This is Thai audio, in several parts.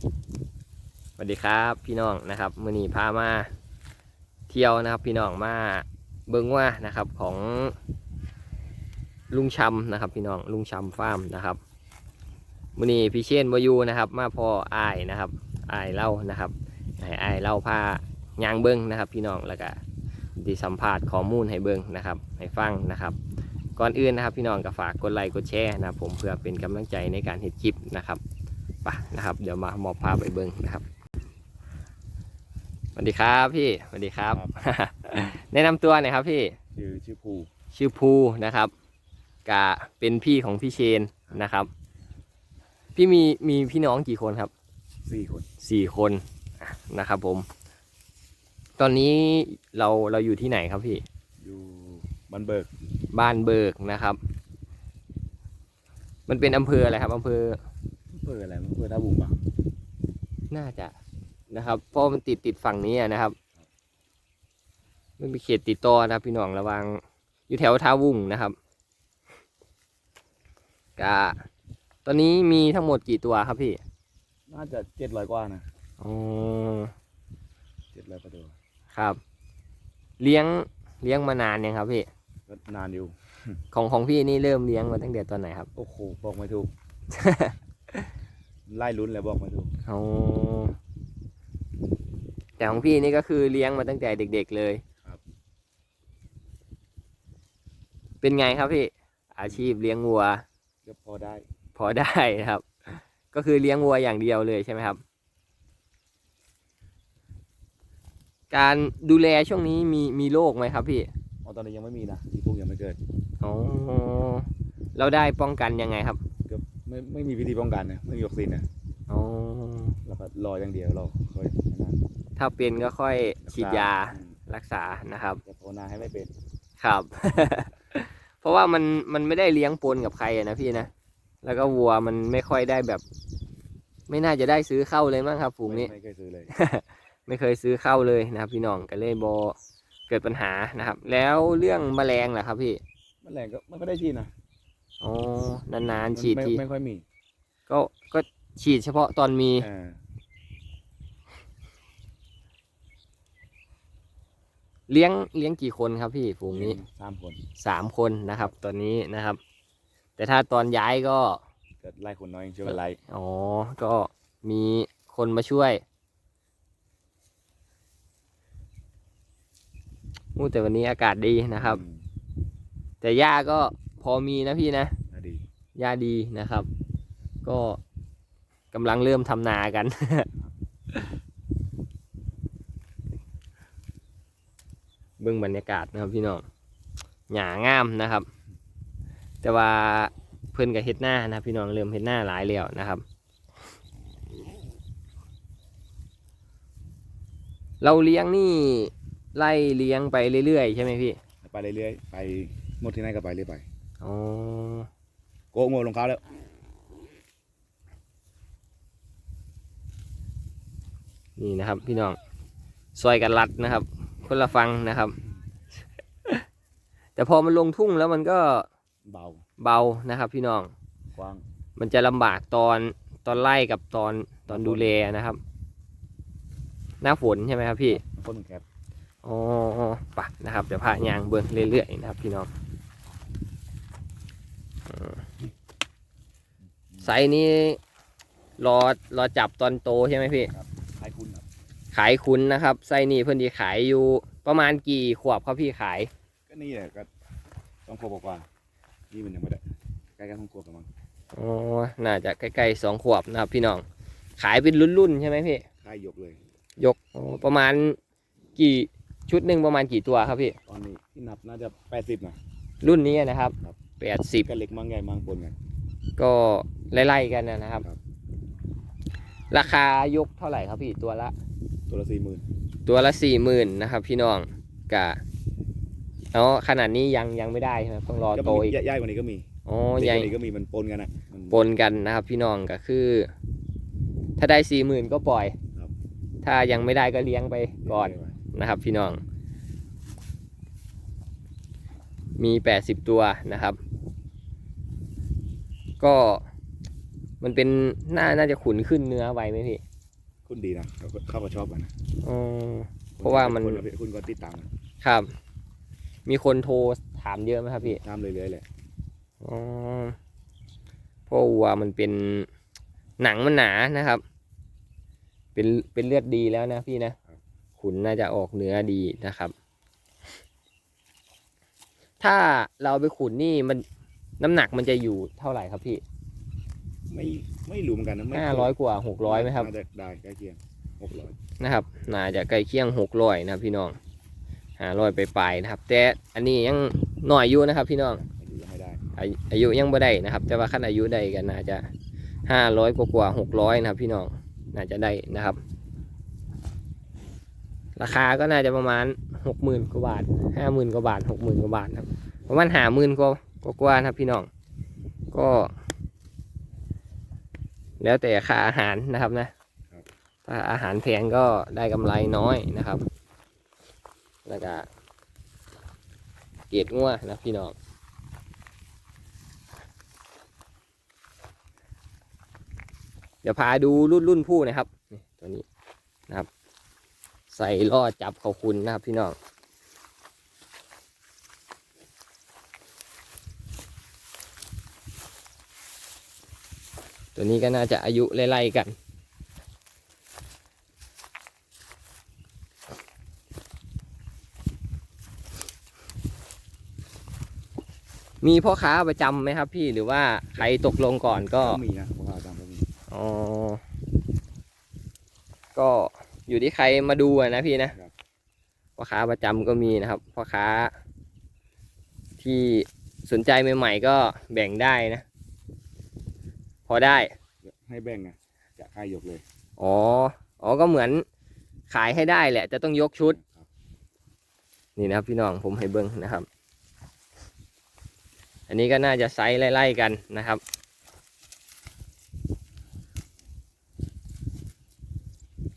สวัสดีครับพี่น้องนะครับมื่อนี้พามาเที่ยวนะครับพี่น้องมาเบิ้งว่านะครับของลุงชำนะครับพี่น้องลุงชำฟาร์มนะครับมื่อนี้พี่เชนวายูนะครับ มาพออายนะครับอายเล่านะครับให้อายเล่าพายางเบิ้งนะครับ พี่น้องแล้วก็ดีสัมภาษณ์ข้อมูลให้เบิ้งนะครับ ให้ฟังนะครับก่อนอื่นนะครับพี่น้องก็ฝากกดไลค์กดแชร์นะผมเพื่อเป็นกำลังใจในการเห็ดคลิปนะครับ ไปนะครับ เดี๋ยวมาหมอบภาพไปเบิ้งนะครับสวัสดีครับพี่สวัสดีครับ แนะนำตัวหน่อยครับพี่ชื่อชื่อภูชื่อภูนะครับกะเป็นพี่ของพี่เชนนะครับ พี่มีมีพี่น้องกี่คนครับสี่คนสี่คนนะครับ ผม ตอนนี้เราเราอยู่ที่ไหนครับพี่ อยู่บันเบิกบ้านเบิกนะครับ มันเป็นอำเภออะไรครับอำเภอ อำเภออะไรอำเภอท่าบุงปะน่าจะนะครับ เพราะมันติดติดฝั่งนี้อะนะครับ มันเป็นเขตติดต่อนะครับ พี่น้องระวังอยู่แถวท่าวุ้งนะครับกะตอนนี้มีทั้งหมดกี่ตัวครับพี่น่าจะเจ็ดร้อยกว่านะอ๋อเจ็ดร้อยกว่าตัวครับ เลี้ยงเลี้ยงมานานยังครับพี่ก็นานอยู่ ของของพี่นี่เริ่มเลี้ยงมาตั้งแต่ตอนไหนครับ โอ้โหบอกไม่ถูก ไล่ลุ้นแล้วบอกไม่ถูกอ๋อแต่ของพี่นี่ก็คือเลี้ยงมาตั้งแต่เด็ก ๆเลย ครับ เป็นไงครับพี่ อาชีพเลี้ยงวัว ก็พอได้ พอได้นะครับ ก็คือเลี้ยงวัวอย่างเดียวเลยใช่ไหมครับ การดูแลช่วงนี้มีมีโรคไหมครับพี่อ๋อตอนนี้ยังไม่มีนะที่พวกยังไม่เกิดอ๋อเราได้ป้องกันยังไงครับก็ ไม่ไม่มีวิธีป้องกันนะไม่มีวัคซีนนะอ๋อเราก็รออย่างเดียวเราค่อยนั่นถ้าเป็นก็ค่อยรักษฉีดยาอืมรักษานะครับจะภาวนาให้ไม่เป็นครับ เพราะว่ามันมันไม่ได้เลี้ยงปนกับใครอะนะพี่นะแล้วก็วัวมันไม่ค่อยได้แบบ ไม่น่าจะได้ซื้อเข้าเลยมั้งครับฝูงนี้ไม่ไม่เคยซื้อเลย ไม่เคยซื้อเข้าเลยนะครับ พี่น้องก็เลยบอเกิดปัญหานะครับ แล้วเรื่องแมลงล่ะครับพี่แมลงก็ไม่ค่อยได้ฉีดนะ อ๋อนานๆฉีดไม่ที ไม่ค่อยมีก็ก็ฉีดเฉพาะตอนมี อ่าเลี้ยงเลี้ยงกี่คนครับพี่ฝูงนี้สามคนสามคนนะครับ ตอนนี้นะครับ แต่ถ้าตอนย้ายก็ เกิดไล่คนน้อยช่วยกันไล่อ๋อ ก็มีคนมาช่วยอู้แต่วันนี้อากาศดีนะครับ อืมแต่หญ้าก็ พอมีนะพี่นะน่าดีหญ้าดีนะครับ ก็กำลังเริ่มทำนากัน เบื้องบรรยากาศนะครับพี่น้องหญ้างามนะครับ แต่ว่าเพิ่นกับเฮ็ดหน้านะครับพี่น้องเริ่มเฮ็ดหน้าหลายแล้วนะครับ เราเลี้ยงนี่ไล่เลี้ยงไปเรื่อยๆใช่ไหมพี่ ไปเรื่อยๆไปหมดที่ไหนก็ไปเรื่อยไป อ๋อโกงโง่ลงเขาแล้วนี่นะครับพี่น้องซอยกันรัดนะครับ คนละฟังนะครับ แต่พอมันลงทุ่งแล้วมันก็เบาเบานะครับ พี่น้องกว้างมันจะลำบากตอนตอนไล่กับตอนตอนดูแลนะครับ หน้าฝนใช่ไหมครับพี่ต้นแคบอ๋อปะนะครับเดี๋ยวพายางเบิ้งเรื่อยๆนะครับ พี่น้องอืม ไซส์นี้รอรอจับตอนโตใช่ไหมพี่คล้ายคุณครับขายคุณนะครับไส้นี่เพื่อนดีขายอยู่ประมาณกี่ขวบครับพี่ขาย ก็นี่แหละก็ต้องขวบกว่าๆนี่มันยังไม่ได้ใกล้กันต้องขวบประมาณอ๋อ น่าจะใกล้ๆสองขวบนะครับ พี่น้อง ขายเป็นรุ่นๆใช่ไหมพี่คล้ายยกเลย ยกอ๋อประมาณกี่ชุดหนึ่งประมาณกี่ตัวครับพี่ ตอนนี้ที่นับน่าจะแปดสิบนะรุ่นนี้นะครับ ครับ แปดสิบก็เล็กมั่งใหญ่มั่งปนกัน ก็ไล่ๆกันนะครับ ครับ ราคายกเท่าไหร่ครับพี่ตัวละ ตัวละสี่หมื่นตัวละสี่หมื่นนะครับพี่น้องกะเนาะขนาดนี้ยังยังไม่ได้ใช่ไหมต้องรอก็โตมีอีกใหญ่กว่านี้ก็มีอ๋อเล็กใหญ่กว่านี้ก็มีมันปนกันอะมันปนกันนะครับพี่น้องก็คือ ถ้าได้สี่หมื่นก็ปล่อยครับถ้ายังไม่ได้ก็เลี้ยงไปก่อนนะครับ พี่น้อง มีแปดสิบตัวนะครับ ก็มันเป็นน่าน่าจะขุนขึ้นเนื้อไวไหมพี่คุณดีนะเขาเขาก็ชอบกันนะอ๋อ เพราะว่ามัน คุณคุณก็ติดตามครับ มีคนโทรถามเยอะไหมครับพี่ตามเรื่อยๆเลยอ๋อเพราะวัวมันเป็นหนังมันหนานะครับ เป็นเป็นเลือดดีแล้วนะพี่นะขุนน่าจะออกเนื้อดีนะครับ ถ้าเราไปขุนนี่มัน น้ำหนักมันจะอยู่เท่าไหร่ครับพี่ไม่ไม่รู้เหมือนกันนะไม่ห้าร้อยกว่าหกร้อยไหมครับน่าจะได้ใกล้เคียงหกร้อยนะครับน่าจะใกล้เคียงหกร้อยนะครับ พี่น้องห้าร้อยไปปลายๆนะครับ แต่อันนี้ยังหน่อยอยู่นะครับ พี่น้องอายุยังไม่ได้อายุอายุยังบ่ได้นะครับ แต่ว่าขั้นอายุได้กันน่าจะห้าร้อยกว่าหกร้อยนะครับ พี่น้องน่าจะได้นะครับ ราคาก็น่าจะประมาณหกหมื่นกว่าบาทห้าหมื่นกว่าบาทหกหมื่นกว่าบาทนะครับประมาณหาหมื่นกว่า กว่าๆนะครับพี่น้อง ก็ แล้วแต่ค่าอาหารนะครับนะถ้าอาหารแพงก็ได้กำไรน้อยนะครับ แล้วก็เกรดงัวนะพี่น้องเดี๋ยวพาดูรุ่นรุ่นผู้นะครับนี่ตัวนี้นะครับ ใส่ล่อจับเขาคุณนะครับพี่น้อง ตัวนี้ก็น่าจะอายุไล่ๆกัน มีพ่อค้าประจำไหมครับพี่หรือว่าใครตกลงก่อนก็ก็มีนะพวกเราตามก็มีอ๋อก็อยู่ที่ใครมาดูอะนะพี่นะพ่อค้าประจำก็มีนะครับพ่อค้า ที่สนใจใหม่ ๆ ก็แบ่งได้นะพ อได้ ให้แบ่งนะจะค่ายยกเลยอ๋อ อ๋อ ก็เหมือนขายให้ได้แหละ จะต้องยกชุด ครับนี่นะครับพี่น้องผมให้เบิ้งนะครับ อันนี้ก็น่าจะไซส์ไล่ๆกันนะครับ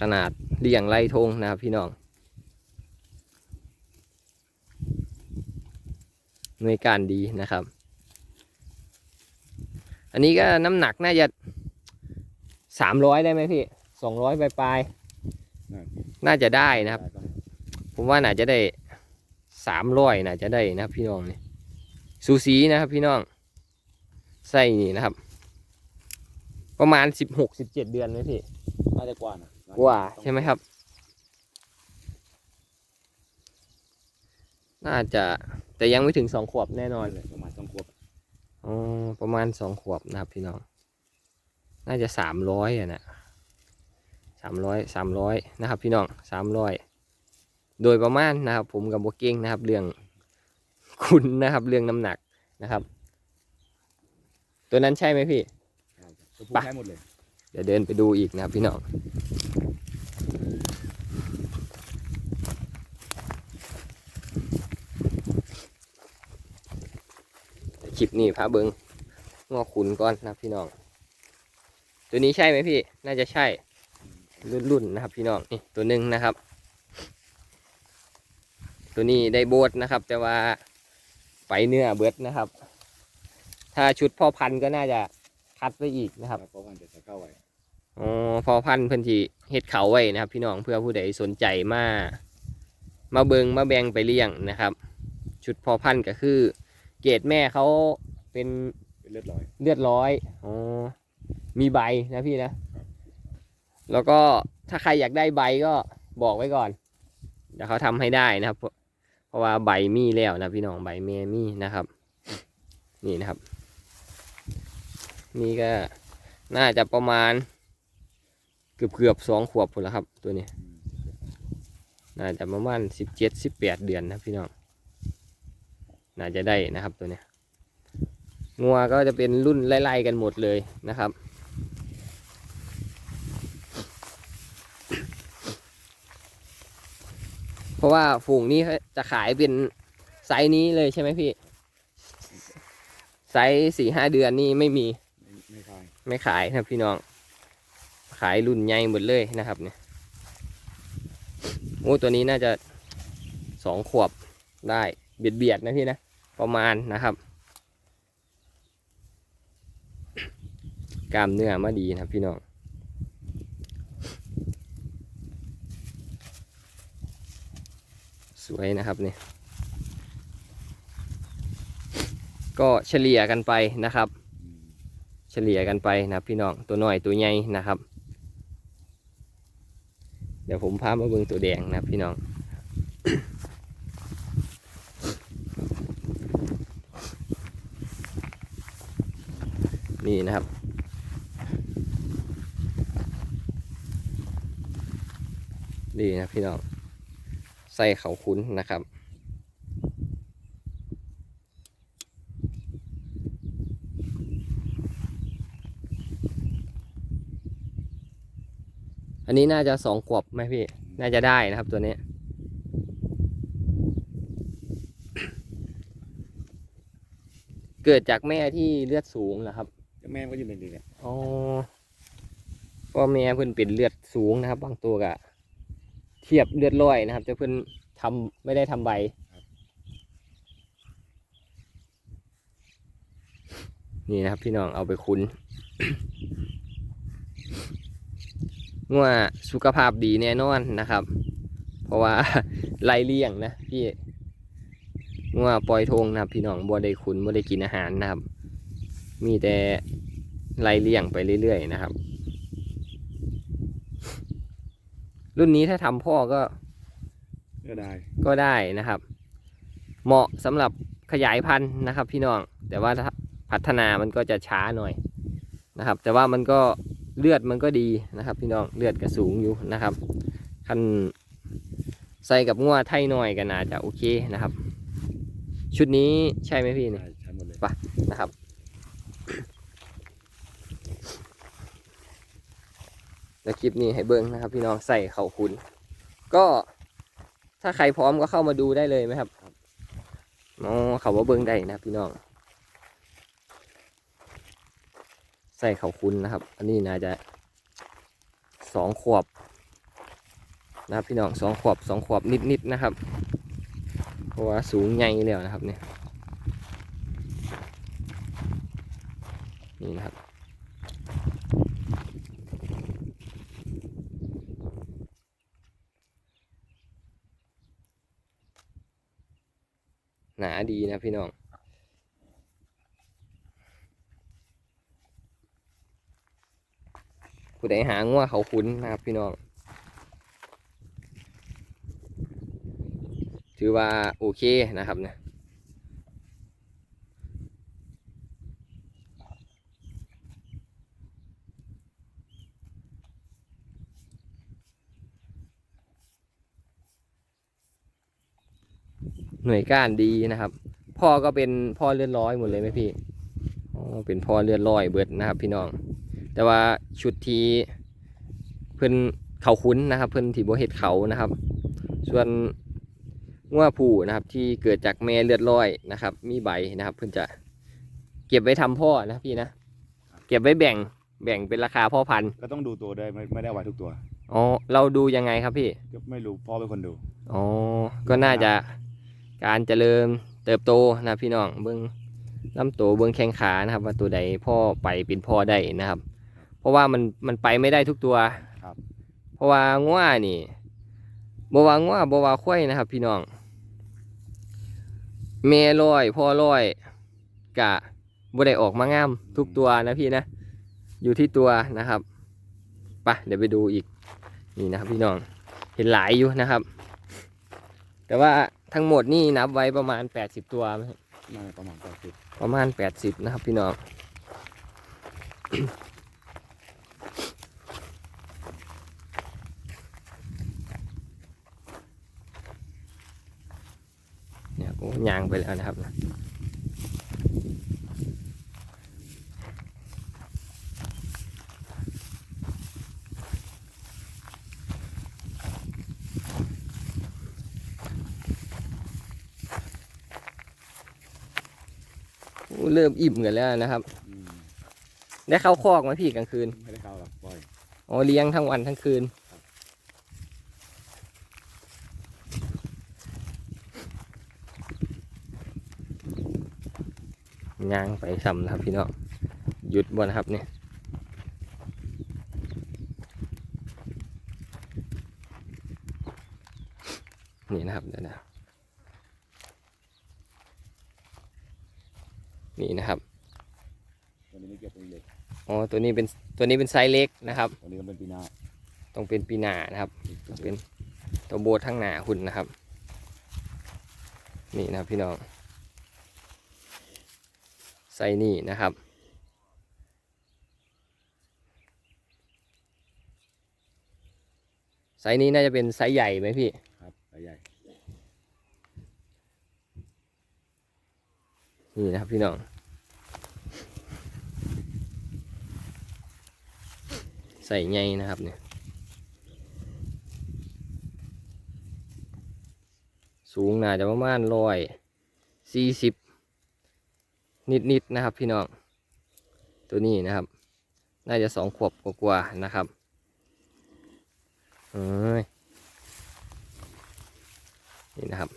ขนาดเลี่ยงไล่ทงนะครับพี่น้อง หน่วยการดีนะครับ อันนี้ก็น้ำหนักน่าจะสามร้อยได้ไหมพี่สองร้อยปลายนั่นๆน่าจะได้นะครับได้ก็ผมว่าน่าจะได้สามร้อยน่าจะได้นะครับ พี่น้องนี่สูสีนะครับพี่น้องไส้นี่นะครับ ประมาณสิบหกสิบเจ็ดเดือนไหมพี่น่าจะกว่านะกว่าใช่ไหมครับ น่าจะแต่ยังไม่ถึงสองขวบแน่นอนเลยประมาณส องขวบอ๋อประมาณสองขวบนะครับพี่น้อง น่าจะสามร้อยอะนะสามร้อยสามร้อยนะครับ พี่น้องสามร้อยโดยประมาณนะครับ ผมกับโบเก้งนะครับ เรื่องคุณนะครับ เรื่องน้ำหนักนะครับ ตัวนั้นใช่ไหมพี่ก็พูดไปได้หมดเลย เดี๋ยวเดินไปดูอีกนะครับพี่น้อง ลิปนี้พาเบิงงอขุนก่อนนะพี่น้อง ตัวนี้ใช่ไหมพี่ น่าจะใช่ รุ่นๆนะครับ พี่น้องนี่ตัวหนึ่งนะครับ ตัวนี้ได้โบสนะครับ แต่ว่าไฟเนื้อเบิดนะครับ ถ้าชุดพ่อพันธุ์ก็น่าจะคัดไว้อีกนะครับเพราะว่าจะเข้าไว้อ๋อพ่อพันธุ์เพิ่นที่เฮ็ดเขาไว้นะครับ พี่น้องเพื่อผู้ใดสนใจมามาเบิงมาแบงไปเลี้ยงนะครับ ชุดพ่อพันธุ์ก็คือ เกรดแม่เขาเป็นเป็นเลือดร้อยเลือดร้อยอ๋อมีใบนะพี่นะ แล้วก็ถ้าใครอยากได้ใบก็บอกไว้ก่อน เดี๋ยวเขาทำให้ได้นะครับเพราะเพราะว่าใบมีแล้วนะพี่น้องใบเมมีนะครับ นี่นะครับ นี่ก็น่าจะประมาณเกือบเกือบๆสองขวบพุ่นแล้วครับ ตัวนี้ น่าจะประมาณสิบเจ็ดสิบแปดเดือนนะพี่น้อง น่าจะได้นะครับตัวเนี้ยงัวก็จะเป็นรุ่นไล่ๆกันหมดเลยนะครับ เพราะว่าฝูงนี้จะขายเป็นไซส์นี้เลยใช่ไหมพี่ ไซส์สี่ห้าเดือนนี่ไม่มี ไม่ไม่คายไม่ขายนะพี่น้อง ขายรุ่นใหญ่หมดเลยนะครับเนี่ยโอ้ตัวนี้น่าจะสองขวบได้เบียดเบียดนะพี่นะ ประมาณนะครับ กล้ามเนื้อมาดีนะพี่น้องสวยนะครับนี่ก็เฉลี่ยกันไปนะครับ เฉลี่ยกันไปนะพี่น้องตัวหน่อยตัวใหญ่นะครับ เดี๋ยวผมพามาเบิ่งตัวแดงนะพี่น้อง นี่นะครับนี่นะพี่น้องใส่เขาคุ้นนะครับอันนี้น่าจะสองขวบไหมพี่ น่าจะได้นะครับตัวนี้ เกิดจากแม่ที่เลือดสูงเหรอครับ แม่ก็อยู่ในนี้แหละอ๋อพ่อแม่เพิ่นเป็นเลือดสูงนะครับ บางตัวก็เทียบเลือดร้อยนะครับแต่เพิ่นทำไม่ได้ทำใบนี่นะครับพี่น้องเอาไปคุ้นงัวสุขภาพดีแน่นอนนะครับ เพราะว่าไล่เลี้ยงนะพี่งัวปล่อยทงนะครับ พี่น้องบ่ได้คุ้นบ่ได้กินอาหารนะครับ มีแต่ไล่เลี้ยงไปเรื่อยๆนะครับ รุ่นนี้ถ้าทำพ่อก็ ก็ได้ ก็ได้นะครับ เหมาะสำหรับขยายพันธุ์นะครับ พี่น้อง แต่ว่าถ้าพัฒนามันก็จะช้าหน่อยนะครับ แต่ว่ามันก็เลือดมันก็ดีนะครับ พี่น้องเลือดก็สูงอยู่นะครับคันใส่กับงัวไทยหน่อยก็น่าจะโอเคนะครับ ชุดนี้ใช่ไหมพี่เนี่ยได้ใช้หมดเลยไปนะครับ แล้วคลิปนี้ให้เบิ้งนะครับ พี่น้องใส่เขาคุณ ก็ถ้าใครพร้อมก็เข้ามาดูได้เลยไหมครับอ๋อเขาว่าเบิ้งได้นะพี่น้อง ใส่เขาคุณนะครับ อันนี้น่าจะสองขวบนะครับพี่น้องสองขวบสองขวบนิดๆนะครับ เพราะว่าสูงใหญ่แล้วนะครับเนี่ยนี่นะครับ หนาดีนะพี่น้องผู้ใดหางัวเขาคุ้นนะครับพี่น้อง ถือว่าโอเคนะครับเนี่ย หน่วยก้านดีนะครับ พ่อก็เป็นพ่อเลือดร้อยหมดเลยไหมพี่อ๋อเป็นพ่อเลือดร้อยเบิดนะครับ พี่น้อง แต่ว่าชุดที่เพิ่นเขาคุ้นนะครับ เพิ่นที่บ่เฮ็ดเขานะครับ ส่วนงัวผู้นะครับ ที่เกิดจากแม่เลือดร้อยนะครับ มีใบนะครับ เพิ่นจะเก็บไว้ทำพ่อนะพี่นะเก็บไว้แบ่งแบ่งเป็นราคาพ่อพันธุ์ก็ต้องดูตัวด้วยไม่ไม่ได้เอาไว้ทุกตัวอ๋อเราดูยังไงครับพี่ก็ไม่รู้พ่อเป็นคนดูอ๋อก็น่าจะ การเจริญเติบโตนะพี่น้องเบิ้งลำตัวเบิ้งแข้งขานะครับ ว่าตัวใดพ่อไปเป็นพ่อได้นะครับ เพราะว่ามันมันไปไม่ได้ทุกตัวครับ เพราะว่าง่วนี่บว่าง่วบว่าควายนะครับ พี่น้องแม่ร้อยพ่อร้อยกะบ่ได้ออกมางามทุกตัวนะพี่นะ อยู่ที่ตัวนะครับไปะเดี๋ยวไปดูอีกนี่นะครับพี่น้องเห็นหลายอยู่นะครับ แต่ว่า ทั้งหมดนี่นับไว้ประมาณ80ตัวไหมครับน่าจะประมาณแปดสิบประมาณ80นะครับพี่น้อง เนี่ยโอ้ยางไปแล้วนะครับนะ เริ่มอิ่มกันแล้วนะครับอืมได้เข้าคอกไหมพี่กลางคืนไม่ได้เข้าหรอกปล่อยอ๋อเลี้ยงทั้งวันทั้งคืน ย่างไปซ้ำนะครับพี่น้องหยุดบ่นะครับเนี่ยนี่นะครับเดี๋ยวนะ นี่นะครับตัวนี้ไม่เกี่ยวตัวนี้เล็กอ๋อตัวนี้เป็นตัวนี้เป็นไซส์เล็กนะครับตัวนี้ก็เป็นปีหน้าต้องเป็นปีหน้านะครับต้องเป็นตัวโบททั้งหน้าหุ่นนะครับ นี่นะครับพี่น้องไซส์นี่นะครับไซส์นี้น่าจะเป็นไซส์ใหญ่ไหมพี่ครับใบใหญ่ นี่นะครับพี่น้อง ใส่ไงนะครับเนี่ย สูงน่าจะประมาณร้อยสี่สิบนิดๆนะครับพี่น้อง ตัวนี้นะครับ น่าจะสองขวบกว่าๆนะครับเอ้ยนี่นะครับ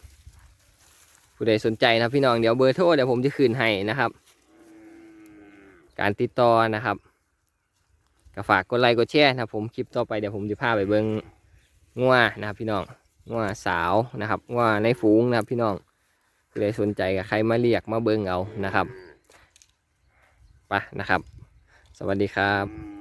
ผู้ใดสนใจนะพี่น้องเดี๋ยวเบอร์โทรเดี๋ยวผมจะคืนให้นะครับ การติดต่อนะครับก็ฝากกดไลค์กดแชร์นะผมคลิปต่อไปเดี๋ยวผมจะพาไปเบิ้งงัวนะครับพี่น้องงัวสาวนะครับงัวในฝูงนะครับพี่น้องผู้ใดสนใจกับใครมาเรียกมาเบิ้งเอานะครับไปนะครับ สวัสดีครับ